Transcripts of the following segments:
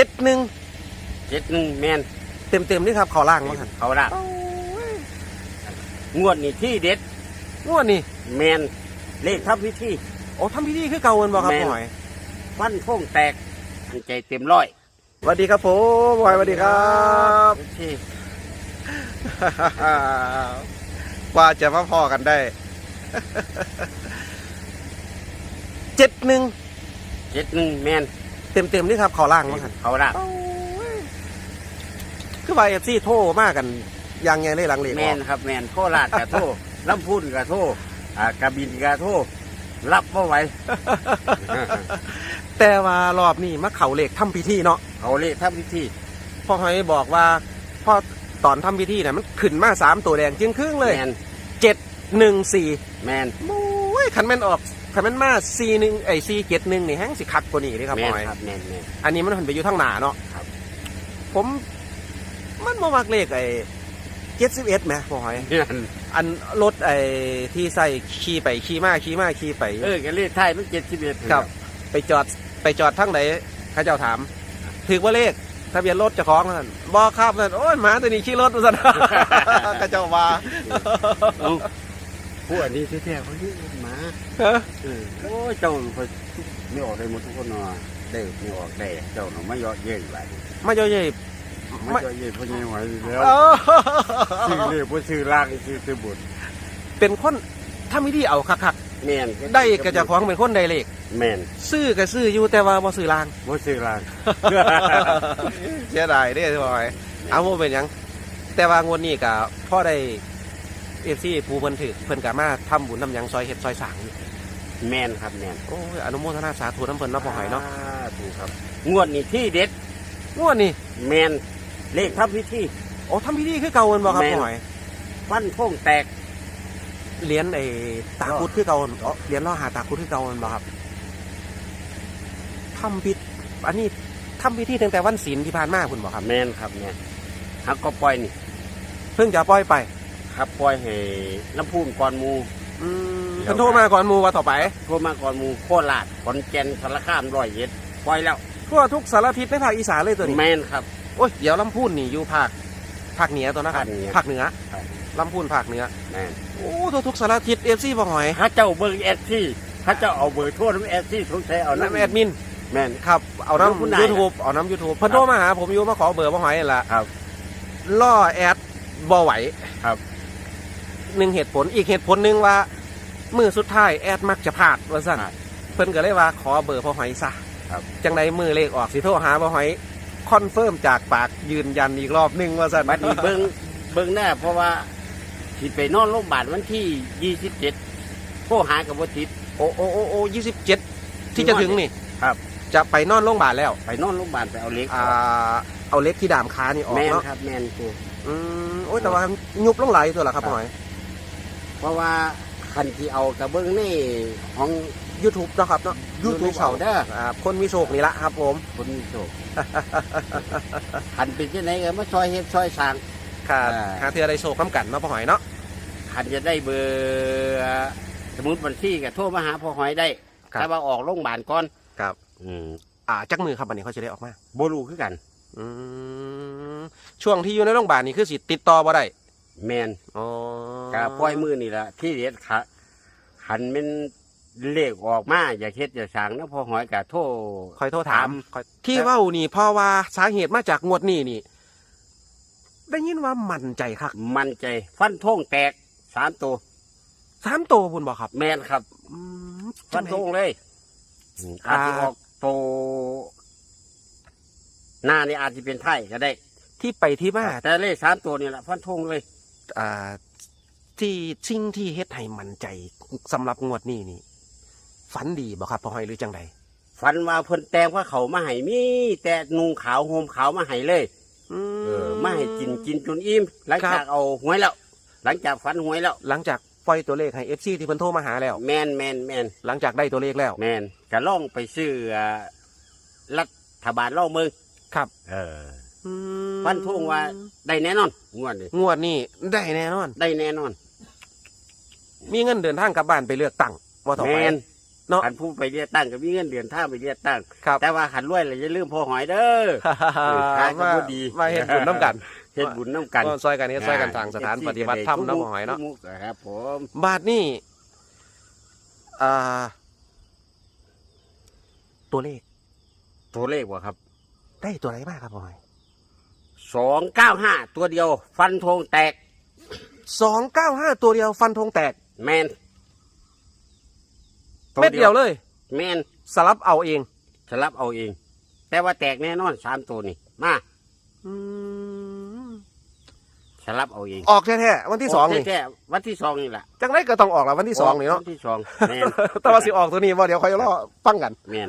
เจ็ดหนึ่งเจ็ดหนึ่งแมนเต็มเต็มๆนี่ครับเขาล่างมั้งครับเขาละงวดนี่ที่เด็ดงวดนี่แมนเลขทำพิธีโอ้ทำพิธีคือเก่าเงินบ่ครับแม่นพ่อหอยฟันโค้งแตกมันใจเต็มร้อยสวัสดีครับผมพ่อหอยสวัสดีครับที่กว่าจะมาพอกันได้เจ็ดหนึ่งเจ็ดหนึ่งแมน เต็มเต็มๆนี่ครับเขาล่างมั้งครับเขาละคือว่าเอฟซีโทรมากันอยังไงเลยหลังเหล็กแมออนกครับแมนโคราชกระโทษลำพูนกระโทษอ่ากระบินกระโทษรับเมื่อไหวแต่ว่ารอบนี้มาเขาเหล็กทำพิธีเนาะเขาเลขทำพิธีพ่อหอยบอกว่าพอตอนทำพิธีเนี่ยมันขึ้นมาสามตัวแดงจึงครึ่งเลยแมนเจ็ดหนึ่งสี่แมน โอ้ยขันแม่นออก ขันแม่นมาสี่หนึ่งไอ้สี่เจ็ดหนึ่งนี่แห้งสิคักกว่านี้เลยครับแมพ่อนหอยครับแมนแมนอันนี้มันหันไปอยู่ทางหนาเนาะครับ ผมมันบ่มักเลขไอ้เจ็ดสิบเอ็ดไหมพ่อหอย แม่นอันรถไอ้ที่ใส่ขี่ไปขี่มาขี่มาขี่ไป เออกันเลขไทยมันเจ็ดสิบเอ็ดครับ ไปจอดไปจอดทั้งไหนข้าเจ้าถามถือว่าเลขทะเบียนรถเจะคล้าของนั่นบอครับนั่นโอ้ยหมาตัวนี้ขี่รถมาสั่นข้าเจ้าว่า เอา ผู้อันนี้แท้ๆเขาที่หมาฮะเออโอ้ยเจ้าเขาไม่ออกได้หมดทุกคนเนาะได้ไม่ออกได้เจ้าเนาะไม่ยอดเย่ยหลายมาเยอะไม่ไม่ยอดเย่ยเพราะยังไหวแล้วๆเออซื้อเลยเพราะซื้อล่างซื้อซื้อบุญเป็นคนถ้าไม่ดีเอาคักแม่นๆได้กระจะคล้าของเป็นคนได้เลขแม่นซื้อก็ซื้ออยู่แต่ว่าบ่ซื้อลางเพราะซื้อล่างเสียดายเด้ที่บอยเอาโมเป็นหยังแต่ว่างวดนี้ก็พ่อได้ เอฟซีผู้เพิ่นถือเพิ่นก็มาทำบุญนำหยังซอยเฮ็ดซอยสร้างอยู่แม่นครับแม่นโอ้ยอนุโมทนาสาธุน้ำเพิ่นเนาะพ่อหอยเนาะถูกครับงวดนี้ที่เด็ดงวดนี้แมนเลขทำพิธีโอ้ทำพิธีคือเก่าเงินบ่ครับแม่นพ่อหอยฟันโค้งแตกเหรียญไอ้ตาคุดคือเก่าอ๋อเหรียญล่อหาตาคุดคือเก่าเงินบ่ครับทำพิธีอันนี้ทำพิธีตั้งแต่วันศีลที่ผ่านมาคุณบ่ครับแมนครับแมนฮักก็ปล่อยนี่ เพิ่งจะปล่อยไป ครับปล่อยให้ลำพูนก่อนหมูอืมเดี๋ยวเพิ่นโทรมาก่อนหมูว่าต่อไป โทรมาก่อนหมูโคราชขอนแก่นสารคามร้อยเอ็ดปล่อยแล้วทั่วทุกสารทิศในภาคอีสานเลยตัวนี้แมนครับ โอ้ยเดี๋ยวลำพูนนี่อยู่ภาคภาคเหนือตัวนะครับภาคเหนือภาคเหนือครับ ลำพูนภาคเหนือแมนโอ้ทุกทุกสารทิศเอฟซีบ่หอยถ้าเจ้าเบอร์แอดที่ถ้าเจ้าเอาเบอร์โทรน้ำแอดที่ทุกใช้เอาน้ำน้ำแอดมินแมน ครับเอาน้ำผู้น้ำใดยูทูบเอาน้ำยูทูบเพิ่นโทรมาหาผมอยู่มาขอเบอร์บ่หอยนั่นล่ะครับล่อแอดบ่ไหวครับ หนึ่งเหตุผลอีกเหตุผลหนึ่งว่ามือสุดท้ายแอดมักจะพลาดว่าสั่นเพิ่นก็เลยว่าขอเบอร์พ่อหอยซะครับจังใดมือเลขออกสิโทรหาพ่อหอยคอนเฟิร์มจากปากยืนยันอีกรอบหนึ่งว่าสั่นบัดนี้เบิ้งเบิ้งแน่เพราะว่าที่ไปนอนโรงพยาบาลวันที่ยี่สิบเจ็ดโทรหากับวัติดโอ้โอ้โอ้โอ้ยี่สิบเจ็ดที่จะถึงนี่ครับ จะไปนอนโรงพยาบาลแล้ว ไปนอนโรงพยาบาลไปเอาเล็กอ่าเอาเล็กที่ดามขานี่ออกแมนเนาะครับแมนครูอืมโอ้ยแต่ว่ายุบลงไหลายตัวละครับครับพ่อหอย เพราะว่าคันที่เอากระเบื้องนี่ของยูทูบเนาะครับเนาะ YouTube เอาเด้ออ่าคนมีโชคนี่ละครับผม คนมีโชคคันเป็นที่ไหนก็มาซอยเฮ็ดซอยสร้างค่ะอ่าหาเทือได้โชคน้ำกันเนาะพ่อหอยเนาะคันจะได้เบอร์สมมติบัญชีก็โทรมาหาพ่อหอยได้ครับถ้าว่าออกโรงพยาบาลก่อนครับ อืมอ่าจักมือครับวันนี้เขาจะได้ออกมาบรูคือกัน อืมช่วงที่อยู่ในโรงพยาบาลนี่คือสิติดต่อบ่ได้ แมนอ๋อกาปล่อยมือนี่ละที่เด็ดขาคันเป็นเลขออกมาอย่าเฮ็ดอย่าสร้างนะพ่อหอยกะโทรคอยโทรถามถามคอยที่เว้านี่เพราะว่าสาเหตุมาจากงวดนี้นี่ ได้ยินว่ามั่นใจครับมันใจ ฟันทงแตกสามตัวสามโตพุ่นบอกครับ แมนครับอืมฟันธงเลยอืมอาจจะออกโตหน้านี่อาจจะเป็นไทยก็ได้ ที่ไปที่มาแต่เลขสามตัวนี่แหละฟันธงเลย อ่าที่สิ่งที่เฮ็ดให้มั่นใจสำหรับงวดนี้นี่ฝันดีบ่ครับพ่อหอยหรือจังใดฟันมาเพิ่นแตงว่าเขามาให้มีแต่นุงขาวโฮมขาวมาให้เลยอืเออมาให้กินกินจนอิ่มหลังจากเอาหวยแล้ว หลังจากฟันหวยแล้ว หลังจากปล่อยตัวเลขให้ FC ที่เพิ่นโทรมาหาแล้ว แมนแมนแมนหลังจากได้ตัวเลขแล้ว แมนก็ล่องไปซื้ออ่ารัฐบาลล่องเมืองครับ เอออืม ฟันธงว่าได้แน่นอนงวดนี้งวดนี้ได้แน่นอน ได้แน่นอน มีเงินเดินทางกลับบ้านไปเลือกตั้งว่าต่อแมไปนเนาะ ขันผู้ไปเรียกตั้งก็มีเงินเดือนท่างไปเรียกตั้ง ครับ แต่ว่าขันรวยเลยอย่าลืมพ่อหอยเด้อ ขายก็มาบ่ดี มาเห็นบุญน้ำกันเฮ็ดบุญน้ำกันก็ซอยกันเฮ็ดซอยกันทางสถานปฏิบัติธรรมเนาะพ่อหอยเนาะ ทุกมุกครับผมบาทนี่อ่า ตัวเลขตัวเลขวะครับ ได้ตัวไหนบ้างครับพ่อหอย สองเก้าห้าตัวเดียว ฟันธงแตก สองเก้าห้าตัวเดียวฟันธงแตกแมนตัวเม็ดเดียวเลย แมนสลับเอาเองสลับเอาเอง แต่ว่าแตกแน่นอนสามตัวนี่มาอืมสลับเอาเองออกแท้ๆวันที่สองนี่แท้ๆวันที่สองนี่แหละจังไรก็ต้องออกแล้ววันที่สองนี่เนาะวันที่สองแมนแต่ว่าสิออกตัวนี้ว่าเดี๋ยวคอยรอฟังกัน แมน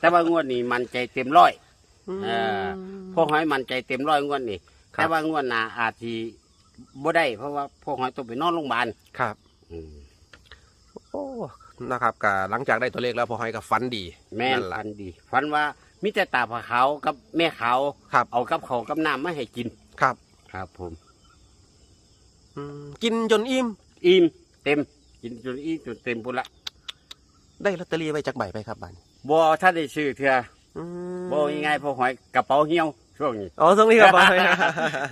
แต่ว่างวดนี้มันใจเต็มร้อยเออพ่อหอยมันใจเต็มร้อยงวดนี้ครับแต่ว่างวดหน้าอาจจะบ่ได้ เพราะว่าพ่อหอยต้องไปนอนโรงพยาบาลครับ อืมโอ้นะครับก็หลังจากได้ตัวเลขแล้วพอหอยกับฟันดี แม่นนั่นล่ะฟันดีฟันว่ามิแต่ตาผาขาวกับแม่ขาวครับ เอากับเขาวกับน้ำมาให้กิน ครับครับ ผม อืมกินจนอิ่มอิ่มเต็ม กินจนอิ่มจนเต็มพุ่นละได้ลอตเตอรี่ไปจากใบไปครับบัดนบ่ถ้าได้ซื้อเถื่อ อืมบ่ง่ายๆพ่อหอยกระเป๋าเหี่ยวช่วงนี้อ๋อตรงนี้ครับพ่อหอย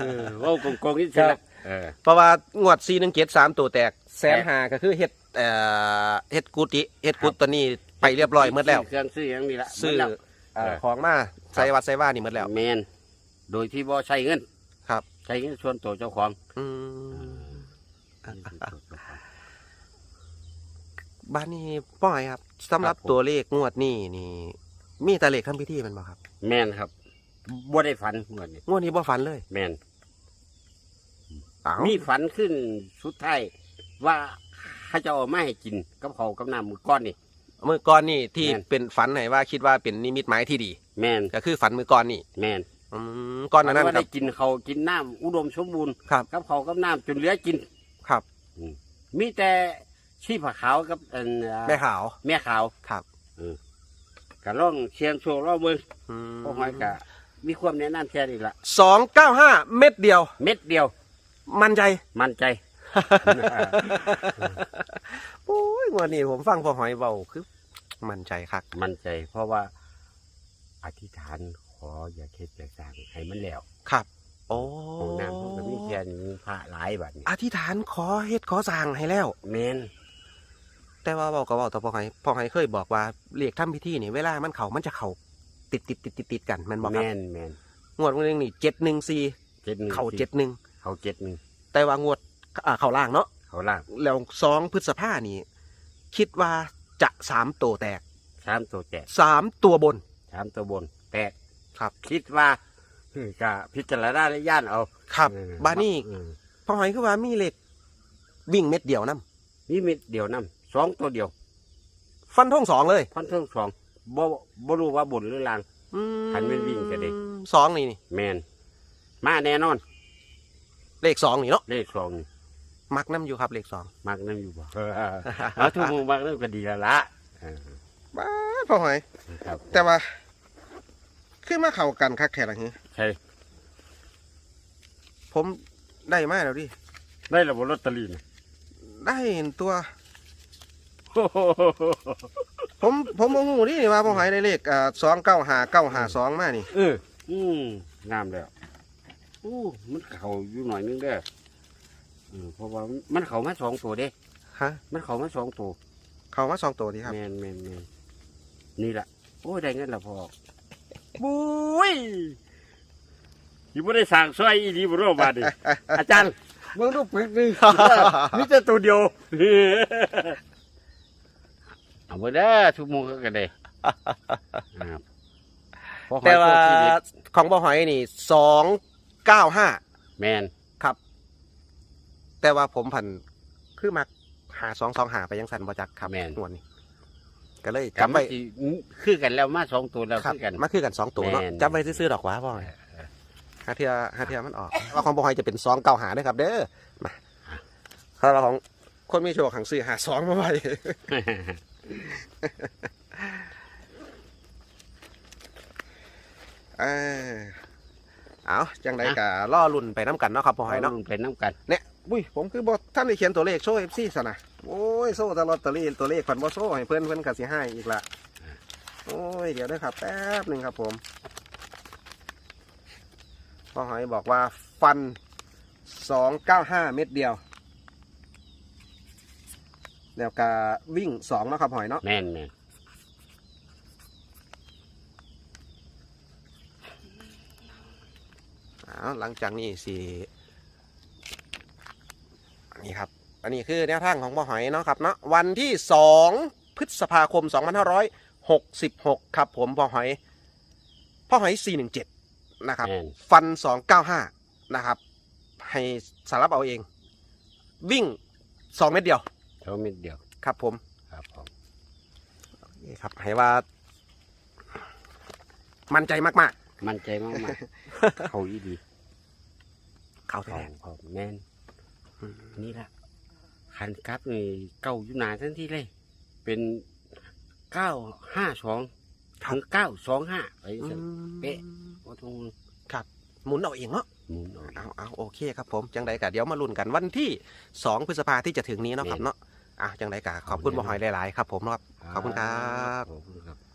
เออเว่าโกงๆนี่สิครัละบเออเพราะว่างวดซีหนึ่งเจ็ดสามตัวแตกแสนแตกหาก็คือเฮ็ดเอ่อเฮ็ดกุฏิเฮ็ดกุฏตัวนี้ไปเรียบร้อยหมดแล้ว เครื่องซื้ออย่างนี้ละซื้อหมดแล้ว เอ่อเออ ของมาใส่วัดใส่ว่านี่หมดแล้ว แมนโดยที่บ่ใช้เงินครับ ใช้เงินส่วนตัวเจ้าของอืมบ้านนี้ป้อยครับสำหรับครับผม ตัวเลขงวดนี้นี่ มีแต่เลขทำพิธีแมันบ่ครับแมนครับบ่ได้ฝันเหมือนนี้งวดนี้บ่ฝันเลยแมนอ้าวมีฝันขึ้นสุดท้ายว่าเขาจะเอามาให้กินกับเขาวกับน้ำมือก้อนนี่ เมื่อก่อนนี่ที่แม่น เป็นฝันไหนว่าคิดว่าเป็นนิมิตหมายที่ดี แมนก็คือฝันเมื่อก่อนนี่แมนอืมก่อนหนานั้นว่าครัได้บกินเขาวกินน้ำอุดมสมบูรณ์ครับ กับเขาวกับน้ำจนเหลือกิน ครับ มีแต่ชีผาขาวกับอันแม่ขาว แม่ขาวครับ กะล่องเชียงโชว์ล่องเบิ้งอืมพวกหอยกะมีความแนะนำแค่นี้ละสองเก้าห้าเม็ดเดียว เม็ดเดียว มันใจ มั่นใจโอ้ยงวันนี้ผมฟังพ่อหอยเบาคือ มันใจคักมั่นใจ เพราะว่าอธิษฐานขออย่าเค็ดอย่าสร้างให้มันแล้วครับโอ้ห้องน้ำพวกนี้แค่นี้พระหลายบัดนี้อธิษฐานขอเฮ็ดขอสร้างให้แล้วแมน แต่ว่าเบาก็เบาแต่พ่อหอยพ่อหอยเคยบอกว่าเรียกทำพิธีนี่เวลามันเขามันจะเขาติดติดติดติดติดกันแมันบอกแมครับนแมนงวดวันนึงนี่เจ็ดหนึ่งสี่เจ็ดหนึ่งเขาเจ็ดหนึ่งเขาเจ็ดหนึ่งแต่ว่างวดอ่าเขาล่างเนาะเขาล่างแล้วสองพฤษภานี่คิดว่าจะสามตัวแตกสามตัวแตกสามตัวบนสามตัวบน แตกครับคิดว่าเฮ้ยกะพิจารณาในย่านเอาครับเออบ้านนี้เออพ่อหอยคือว่ามีเหล็กวิ่งเม็ดเดียวนํมีเม็ดเดียวนํ สองตัวเดียว ฟันทงสองเลย พันเทิงสองบ่บ่รู้ว่าบนหรือล่าง อืมหันเป็นวิ่งก็ได้สองนี่นี่แมนมาแน่นอน เลขสองนี่เนาะเลขสองนี่มักน้ำอยู่ครับเลขสองมักนั่นอยู่บ่ เอาทุกมุมมักนั่นก็ดีแล้วละเออบ้าพ่อหอย ครับแต่ว่า ขึ้นมาเข้ากันคักแค่ละเงี้ใช่ผมได้มาแล้วดิได้ระบบลอตเตอรี่นะได้เห็นตัว ผมผมโมโหนี่ว่าพ่อหอยได้เลขอ่าสองเก้าหาเก้าหาสองมานี่ เออ อืมงามแล้วอู้มันเข่าอยู่หน่อยนึงเด้อเออเพราะว่ามันเข่ามาสองตัวเด้ฮะ มันเข่ามาสองตัวเขามาสองตัวดีครับ แมนแมนแมนนี่แหละโอ้ยได้เงินและพอบุ้ยยี่บ่ได้สั่งซอยอีดีบ่รู้บาดนี่ อาจารย์เบิ่งดูปึกหนึงมีแต่ตัวเดียว เอาไปเด้อทุกหมุมกันเลยครับพอหอยแต่ว่าโชคชีวิตของพ่อหอยนี่สองเก้าห้าแมนครับ แต่ว่าผมผันคือมาหาสองสองหาไปยังสันบอจักครับงวดนี้ก็เลยกลับจำไปไว้คือกันแล้วมาสองตัวแล้วครับคือกันมาคือกันสองตัวเนาะแม่นจำไว้ซื้อๆดอกหว้าพ่อหอยหาเทียหาเทียมันออก ว่าของพ่อหอยจะเป็นสองเก้าหาด้วยครับ เด้อมาคาราของคนมีโชคขังซื้อหาสองมาไว้ เออเอาจังไดกะล่อลุ่นไปน้ำกันเนาะครับพ่อหอยเนาะรุ่นเป็นน้ำกัน เนี่ยอุ้ยผมคือบอท่านได้เขียนตัวเลขโชว์เอฟซีสนะโอ้ยโซ่แตลอตเตอรี่ตัวเลขขวัญบ่โซ่ให้เพื่อนเพื่อนกับสิให้อีกละโอ้ยเดี๋ยวด้วยครับแป๊บหนึ่งครับผมพ่อหอยบอกว่าฟันสองเก้าห้าเม็ดเดียว แล้วก็วิ่งสองเนาะครับหอยเนาะแม่นแม่นอ้าวหลังจากนี้สิอันนี้ครับ อันนี้คือแนวทางของพ่อหอยเนาะครับเนาะวันที่สองพฤษภาคมสองพันห้าร้อยหกสิบหกครับผมพ่อหอยพ่อหอยสี่หนึ่งเจ็ดนะครับแม่นฟันสองเก้าห้านะครับ ให้สารับเอาเอง วิ่งสองเม็ดเดียว เท่าเม็ดเดียวครับผมครับผมนี่ครับให้ว่า มั่นใจมากมั่นใจมากๆ เขาอีดีๆ เข้าเขาแท้เขาแม่นอืมนี่ละคันกลับนี่เก้าอยู่หนาทันทีเลย เป็นเก้าห้าสองถึงเก้าสองห้าไปสิเป๊ะ ว่าตรงหมุนเอาเองเนาะ หมุนเอา เอาเอาโอเคครับผม จังใดกะเดี๋ยวมาลุ้นกันวันที่สองพฤษภาที่จะถึงนี้เนาะครับเนาะ อะจังใดกะขอบคุณบ่หอยหลายๆครับผมครับขอบคุณครับ ขอบคุณครับ